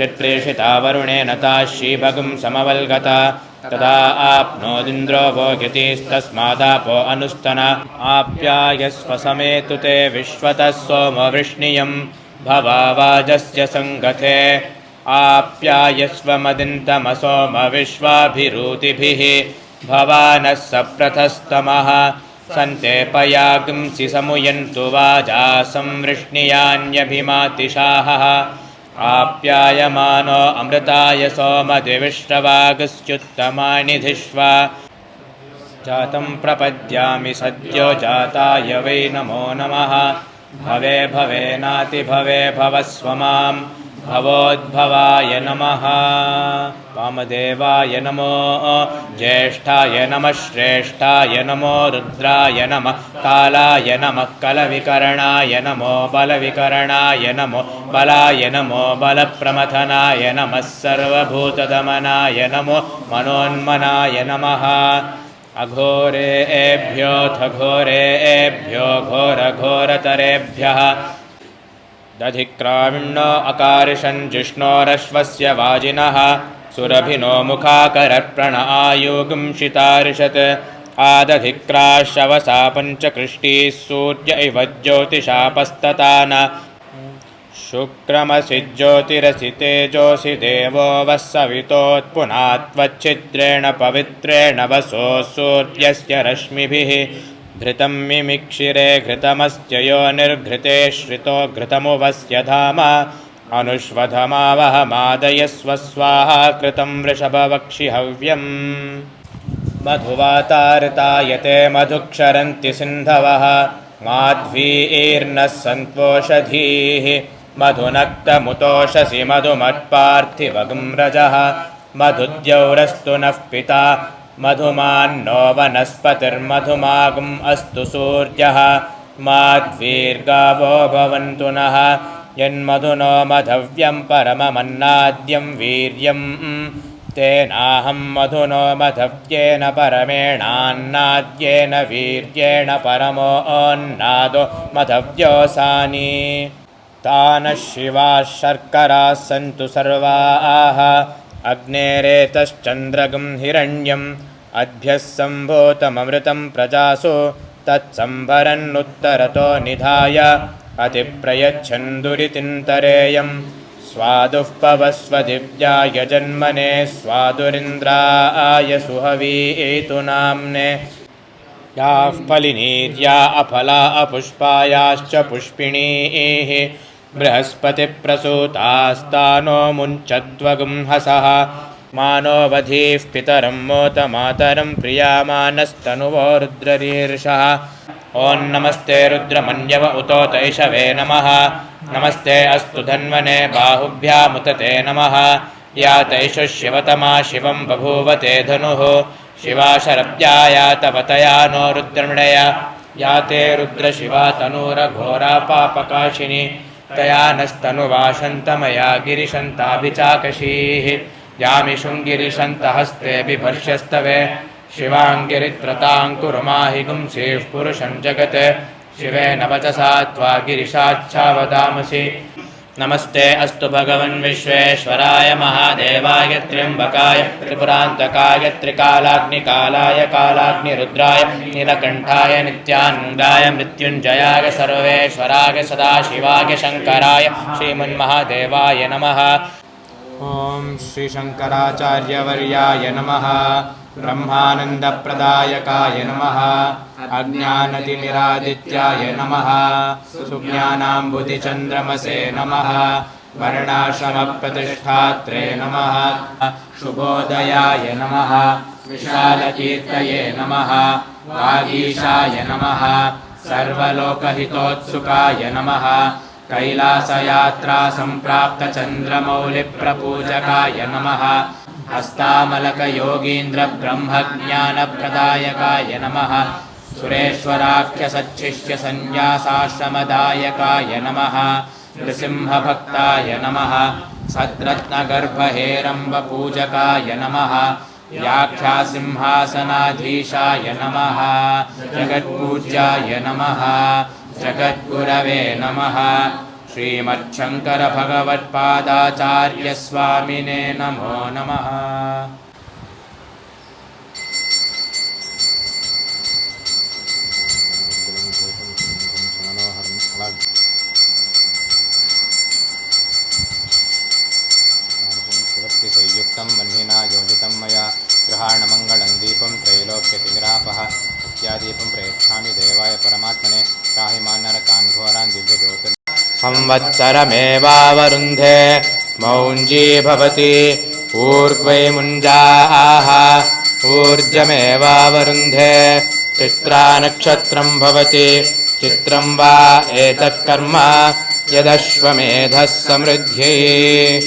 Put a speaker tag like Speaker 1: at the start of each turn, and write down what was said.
Speaker 1: यत्प्रेषिता वरुणेन ता श्रीभगुं समवल्गता। तदा आप्नोदिन्द्रो भोग्यतीस्तस्मादापो अनुस्तन। आप्यायस्व समेतु ते विश्वतः सोमवृष्णियम् भवावाजस्य सङ्गते आप्यायस्वमदिन्तमसोमविश्वाभिरूतिभिः भवानः सप्रथस्तमः। सन्ते पयागुंसि समुयन्तु वाजा संवृष्णियान्यभिमातिशाहः आप्यायमानो अमृताय सोमदिविश्रवागश्च्युत्तमानि धिष्वा जातं प्रपद्यामि सद्यो जाताय वै नमो नमः। भवे भवेनातिभवे भवस्व मां भवोद्भवाय नमः। वामदेवाय नमो ज्येष्ठाय नमः श्रेष्ठाय नमो रुद्राय नमः कालाय नमः कलविकरणाय नमो बलविकरणाय नमो बलाय नमो बलप्रमथनाय नमः सर्वभूतदमनाय नमो मनोन्मनाय नमः। अघोरेभ्योऽथ घोरेभ्यो घोरघोरतरेभ्यः दधिक्राविण्णो अकारिषन् जिष्णोरश्वस्य वाजिनः। सुरभिनो मुखाकरप्रण आयुगुंशितारिषत् आदधिक्राशवसा पञ्चकृष्टीः सूर्य इव ज्योतिषापस्ततान। शुक्रमसि ज्योतिरसि तेजोऽसि देवो वः सवितोत्पुनात्वच्छिद्रेण पवित्रेण वसो सूर्यस्य रश्मिभिः घृतं मिमिक्षिरे घृतमस्य यो निर्घृते श्रितो घृतमुवस्य धाम। अनुष्वधमावहमादयस्व स्वाहा कृतं वृषभवक्षि हव्यम् मधुवातारितायते मधुक्षरन्ति सिन्धवः। माध्वीर्नः सन्त्वोषधीः मधुनक्तमुतोषसि मधुमत्पार्थिवगं रजः। मधुद्यौरस्तु नः पिता मधुमान्नो वनस्पतिर्मधुमागुम् अस्तु सूर्यः। माध्वीर्गावो भवन्तु नः। यन्मधुनो मधव्यं परममन्नाद्यं वीर्यम्। तेनाहं मधुनो मधव्येन परमेणान्नाद्येन वीर्येण परमोऽन्नादो मधव्योऽसानि तानः शिवाः शर्कराः सन्तु सर्वाः अग्नेरेतश्चन्द्रगं हिरण्यम् अद्भ्यः सम्भूतममृतं प्रजासु तत्सम्भरन्नुत्तरतो निधाय अतिप्रयच्छन्दुरितिन्तरेयम् स्वादुः पवस्व दिव्याय जन्मने स्वादुरिन्द्राय सुहवीतु नाम्ने। याः फलिनीर्या अफला अपुष्पायाश्च पुष्पिणीः बृहस्पतिप्रसूतास्तानो मुञ्चद्वगुं हसः मानोवधीः पितरं मोतमातरं प्रियामानस्तनुवो रुद्ररीर्षः। ॐ नमस्ते रुद्रमन्यव उतोतैषवे नमः। नमस्ते अस्तु धन्वने बाहुभ्यामुतते नमः। या तैषु शिवतमा शिवं बभूवते धनुः। शिवा शरब्द्याया तव तया नो रुद्रमृडय। या ते रुद्रशिवा तनूरघोरा पापकाशिनी तया नस्तनुवाशन्तमया गिरिशन्ताभिचाकशीः यामि शृङ्गिरिशन्तहस्ते बिभर्ष्यस्तवे। शिवाङ्गिरित्रताङ्कुरुमाहि गुंसीः पुरुषं जगत्। शिवेन वचसा त्वा गिरिशाच्छावदामसि नमस्ते अस्तु भगवन् विश्वेश्वराय महादेवाय त्र्यम्बकाय त्रिपुरान्तकाय त्रिकालाग्निकालाय कालाग्निरुद्राय नीलकण्ठाय नित्यानन्दाय मृत्युञ्जयाय सर्वेश्वराय सदाशिवाय शङ्कराय श्रीमन्महादेवाय नमः। ॐ श्रीशङ्कराचार्यवर्याय नमः ब्रह्मानन्दप्रदायकाय नमः। अज्ञानतिमिरादित्याय नमः। सुज्ञानाम्बुधिचन्द्रमसे नमः। वर्णाश्रमप्रतिष्ठात्रे नमः। शुभोदयाय नमः। विशालकीर्तये नमः। वागीशाय नमः। सर्वलोकहितोत्सुकाय नमः। कैलासयात्रा सम्प्राप्तचन्द्रमौलिप्रपूजकाय नमः हस्तामलकयोगीन्द्रब्रह्मज्ञानप्रदायकाय नमः। सुरेश्वराख्यसच्छिष्यसन्न्यासाश्रमदायकाय नमः। नृसिंहभक्ताय नमः। सद्रत्नगर्भहेरम्बपूजकाय नमः। व्याख्यासिंहासनाधीशाय नमः। जगत्पूज्याय नमः। जगद्गुरवे नमः श्रीमच्छङ्करभगवत्पादाचार्यस्वामिने नमो नमः संवत्सरमेवावरुन्धे मौञ्जी भवति। ऊर्ध्वै मुञ्जाः ऊर्जमेवावरुन्धे। चित्रानक्षत्रं भवति। चित्रं वा एतत्कर्म। यदश्वमेधः समृद्ध्यै